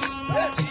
Hey!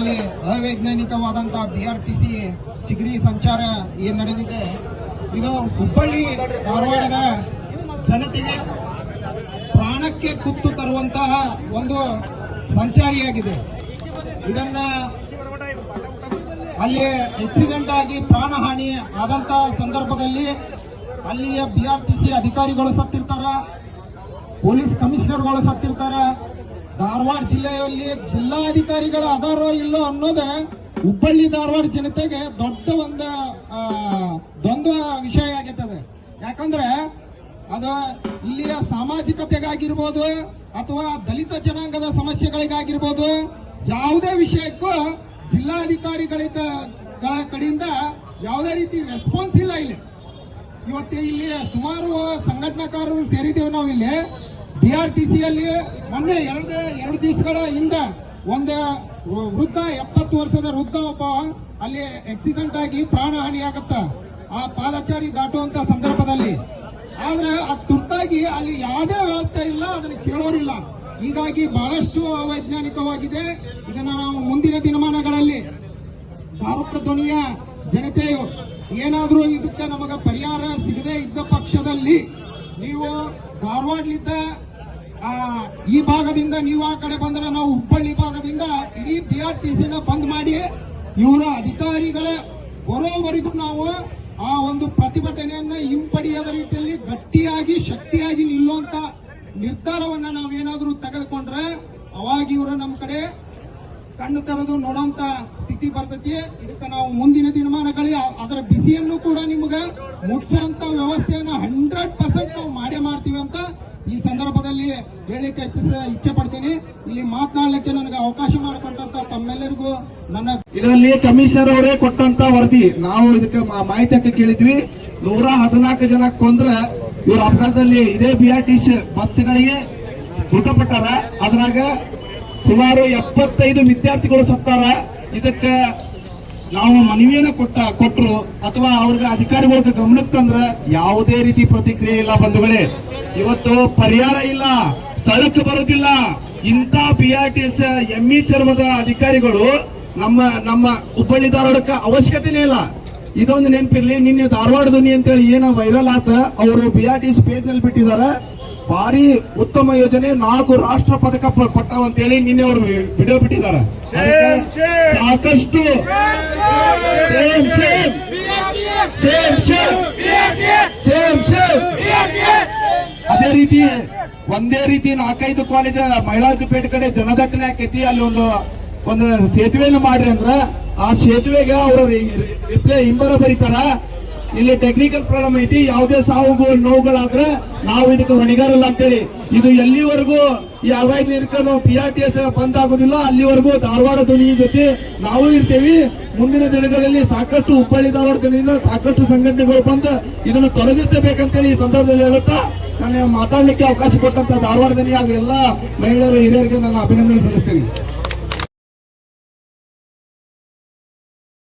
ಮಾರ್ಗದಲ್ಲಿ ಅವೈಜ್ಞಾನಿಕವಾದಂತಹ ಬಿಆರ್ಟಿಸಿ ಚಿಗ್ರಿ ಸಂಚಾರ ಏನ್ ನಡೆದಿದೆ? ಇದು ಹುಬ್ಬಳ್ಳಿ ಧಾರವಾಡದ ಜನತೆಗೆ ಪ್ರಾಣಕ್ಕೆ ಕುತ್ತು ತರುವಂತಹ ಒಂದು ಸಂಚಾರಿಯಾಗಿದೆ. ಇದನ್ನ ಅಲ್ಲಿ ಆಕ್ಸಿಡೆಂಟ್ ಆಗಿ ಪ್ರಾಣಹಾನಿ ಆದಂತಹ ಸಂದರ್ಭದಲ್ಲಿ ಅಲ್ಲಿಯ ಬಿಆರ್ಟಿಸಿ ಅಧಿಕಾರಿಗಳು ಸತ್ತಿರ್ತಾರ, ಪೊಲೀಸ್ ಕಮಿಷನರ್ಗಳು ಸತ್ತಿರ್ತಾರ ಧಾರವಾಡ ಜಿಲ್ಲೆಯಲ್ಲಿ ಜಿಲ್ಲಾಧಿಕಾರಿಗಳು ಅದಾರೋ ಇಲ್ಲೋ ಅನ್ನೋದೇ ಹುಬ್ಬಳ್ಳಿ ಧಾರವಾಡ ಜನತೆಗೆ ದೊಡ್ಡ ಒಂದು ದ್ವಂದ್ವ ವಿಷಯ ಆಗಿರ್ತದೆ. ಯಾಕಂದ್ರೆ ಅದು ಇಲ್ಲಿಯ ಸಾಮಾಜಿಕತೆಗಾಗಿರ್ಬೋದು ಅಥವಾ ದಲಿತ ಜನಾಂಗದ ಸಮಸ್ಯೆಗಳಿಗಾಗಿರ್ಬೋದು ಯಾವುದೇ ವಿಷಯಕ್ಕೂ ಜಿಲ್ಲಾಧಿಕಾರಿಗಳಿಗ ಗಳ ಕಡೆಯಿಂದ ಯಾವುದೇ ರೀತಿ ರೆಸ್ಪಾನ್ಸ್ ಇಲ್ಲ ಇಲ್ಲಿ. ಇವತ್ತು ಇಲ್ಲಿ ಸುಮಾರು ಸಂಘಟನಾಕಾರರು ಸೇರಿದ್ದೇವೆ ನಾವು ಇಲ್ಲಿ ಬಿಆರ್ಟಿಸಿಯಲ್ಲಿ ಮೊನ್ನೆ ಎರಡು ಎರಡು ದಿವಸಗಳ ಹಿಂದೆ ಒಂದು ವೃದ್ಧ ಎಪ್ಪತ್ತು ವರ್ಷದ ವೃದ್ಧ ಒಬ್ಬ ಅಲ್ಲಿ ಆಕ್ಸಿಡೆಂಟ್ ಆಗಿ ಪ್ರಾಣಹಾನಿ ಆಗತ್ತ ಆ ಪಾದಚಾರಿ ದಾಟುವಂತ ಸಂದರ್ಭದಲ್ಲಿ. ಆದ್ರೆ ಅದು ತುರ್ತಾಗಿ ಅಲ್ಲಿ ಯಾವುದೇ ವ್ಯವಸ್ಥೆ ಇಲ್ಲ, ಅದನ್ನು ಕೇಳೋರಿಲ್ಲ. ಹೀಗಾಗಿ ಬಹಳಷ್ಟು ಅವೈಜ್ಞಾನಿಕವಾಗಿದೆ. ಇದನ್ನ ನಾವು ಮುಂದಿನ ದಿನಮಾನಗಳಲ್ಲಿ ಭಾರತ ಧ್ವನಿಯ ಜನತೆಯು ಏನಾದರೂ ಇದಕ್ಕೆ ನಮಗೆ ಪರಿಹಾರ ಸಿಗದೆ ಇದ್ದ ಪಕ್ಷದಲ್ಲಿ ನೀವು ಧಾರವಾಡಲಿದ್ದ ಈ ಭಾಗದಿಂದ ನೀವು ಆ ಕಡೆ ಬಂದ್ರೆ ನಾವು ಹುಬ್ಬಳ್ಳಿ ಭಾಗದಿಂದ ಇಡೀ ಸಿನ ಬಂದ್ ಮಾಡಿ ಇವರ ಅಧಿಕಾರಿಗಳ ಬರೋವರೆಗೂ ನಾವು ಆ ಒಂದು ಪ್ರತಿಭಟನೆಯನ್ನ ಹಿಂಪಡೆಯದ ರೀತಿಯಲ್ಲಿ ಗಟ್ಟಿಯಾಗಿ, ಶಕ್ತಿಯಾಗಿ ನಿಲ್ಲುವಂತ ನಿರ್ಧಾರ ನಿರ್ಧಾರವನ್ನ ನಾವೇನಾದ್ರೂ ತೆಗೆದುಕೊಂಡ್ರೆ ಅವಾಗ ಇವರು ನಮ್ಮ ಕಡೆ ಕಣ್ಣು ತೆರೆದು ನೋಡೋಂತ ಸ್ಥಿತಿ ಬರ್ತೈತಿ. ಇದಕ್ಕೆ ನಾವು ಮುಂದಿನ ದಿನಮಾನಗಳಲ್ಲಿ ಅದರ ಬಿಸಿಯನ್ನು ಕೂಡ ನಿಮ್ಗೆ ಮುಟ್ಟುವಂತ ವ್ಯವಸ್ಥೆಯನ್ನು ಹಂಡ್ರೆಡ್ ಪರ್ಸೆಂಟ್ ನಾವು ಮಾಡೇ ಮಾಡ್ತೀವಿ ಅಂತ ಈ ಸಂದರ್ಭದಲ್ಲಿ ಹೇಳಿಕೆ ಹೆಚ್ಚಿಸ ಇಚ್ಛೆ ಪಡ್ತೀನಿ. ಇಲ್ಲಿ ಮಾತನಾಡಲಿಕ್ಕೆ ನನಗೆ ಅವಕಾಶ ಮಾಡಿಕೊಟ್ಟಂತ ತಮ್ಮೆಲ್ಲರಿಗೂ ನನ್ನ ಇದರಲ್ಲಿ ಕಮಿಷನರ್ ಅವರೇ ಕೊಟ್ಟಂತ ವರದಿ. ನಾವು ಇದಕ್ಕೆ ಮಾಹಿತಿ ಕೇಳಿದ್ವಿ. ನೂರ ಹದಿನಾಲ್ಕು ಜನ ಕೊಂದ್ರ ಇವರು ಅಪಘಾತದಲ್ಲಿ ಇದೇ ಬಿ ಆರ್ ಟಿ ಸಿ ಬಸ್ಗಳಿಗೆ ಮೃತಪಟ್ಟಾರ. ಅದ್ರಾಗ ಸುಮಾರು ಎಪ್ಪತ್ತೈದು ವಿದ್ಯಾರ್ಥಿಗಳು ಸತ್ತಾರ. ಇದಕ್ಕೆ ನಾವು ಮನವಿಯನ್ನು ಕೊಟ್ಟ ಕೊಟ್ಟರು ಅಥವಾ ಅವ್ರಿಗೆ ಅಧಿಕಾರಿಗಳ ಗಮನಕ್ಕೆ ತಂದ್ರೆ ಯಾವುದೇ ರೀತಿ ಪ್ರತಿಕ್ರಿಯೆ ಇಲ್ಲ ಬಂಧುಗಳೇ. ಇವತ್ತು ಪರಿಹಾರ ಇಲ್ಲ, ಸ್ಥಳಕ್ಕೆ ಬರೋದಿಲ್ಲ. ಇಂಥ ಬಿ ಆರ್ ಟಿ ಎಸ್ ಎಂಇ ಚರ್ಮದ ಅಧಿಕಾರಿಗಳು ನಮ್ಮ ನಮ್ಮ ಹುಬ್ಬಳ್ಳಿ ಧಾರವಾಡಕ್ಕೆ ಅವಶ್ಯಕತೆನೇ ಇಲ್ಲ. ಇದೊಂದು ನೆನಪಿರ್ಲಿ, ನಿನ್ನೆ ಧಾರವಾಡ ಧ್ವನಿ ಅಂತೇಳಿ ಏನೋ ವೈರಲ್ ಆತ, ಅವರು B R T S page ಬಿಟ್ಟಿದ್ದಾರೆ. ಭಾರಿ ಉತ್ತಮ ಯೋಜನೆ ನಾಲ್ಕು ರಾಷ್ಟ್ರ ಪದಕ ಪಟ್ಟಾವ ಅಂತೇಳಿ ನಿನ್ನೆ ಅವರು ವಿಡಿಯೋ ಬಿಟ್ಟಿದ್ದಾರೆ. ಸಾಕಷ್ಟು ಅದೇ ರೀತಿ ಒಂದೇ ರೀತಿ ನಾಲ್ಕೈದು ಕಾಲೇಜ್ ಮಹಿಳಾ ಪೇಟೆ ಕಡೆ ಜನದಟ್ಟಣೆ ಆಕೈತಿ ಅಲ್ಲಿ ಒಂದು ಒಂದು ಸೇತುವೆಯನ್ನು ಮಾಡ್ರಿ ಅಂದ್ರ ಆ ಸೇತುವೆಗೆ ಅವರು ರಿಪ್ಲೈ ಹಿಂಬರ ಬರೀತಾರ. ಇಲ್ಲಿ ಟೆಕ್ನಿಕಲ್ ಪ್ರಾಬ್ಲಮ್ ಐತಿ. ಯಾವುದೇ ಸಾವು ನೋವುಗಳಾದ್ರೆ ನಾವು ಇದಕ್ಕೆ ಹೊಣೆಗಾರಲ್ಲ ಅಂತೇಳಿ. ಇದು ಎಲ್ಲಿವರೆಗೂ ಈ ಅವಾಯ್ಡ್ ನಾವು ಪಿ ಆರ್ ಟಿ ಎಸ್ ಬಂದ್ ಆಗೋದಿಲ್ಲ, ಅಲ್ಲಿವರೆಗೂ ಧಾರವಾಡ ಧ್ವನಿ ಜೊತೆ ನಾವು ಇರ್ತೇವಿ. ಮುಂದಿನ ದಿನಗಳಲ್ಲಿ ಸಾಕಷ್ಟು ಹುಬ್ಬಳ್ಳಿ ಧಾರವಾಡ ಧ್ವನಿಯಿಂದ ಸಾಕಷ್ಟು ಸಂಘಟನೆಗಳು ಬಂದು ಇದನ್ನು ತೊಲಗಿಸಬೇಕಂತೇಳಿ ಈ ಸಂದರ್ಭದಲ್ಲಿ ಹೇಳುತ್ತಾ ನಾನು ಮಾತಾಡ್ಲಿಕ್ಕೆ ಅವಕಾಶ ಕೊಟ್ಟಂತ ಧಾರವಾಡ ಧ್ವನಿ ಹಾಗೂ ಎಲ್ಲ ಮಹಿಳೆಯರು, ಹಿರಿಯರಿಗೆ ನಾನು ಅಭಿನಂದನೆ ಸಲ್ಲಿಸ್ತೀನಿ.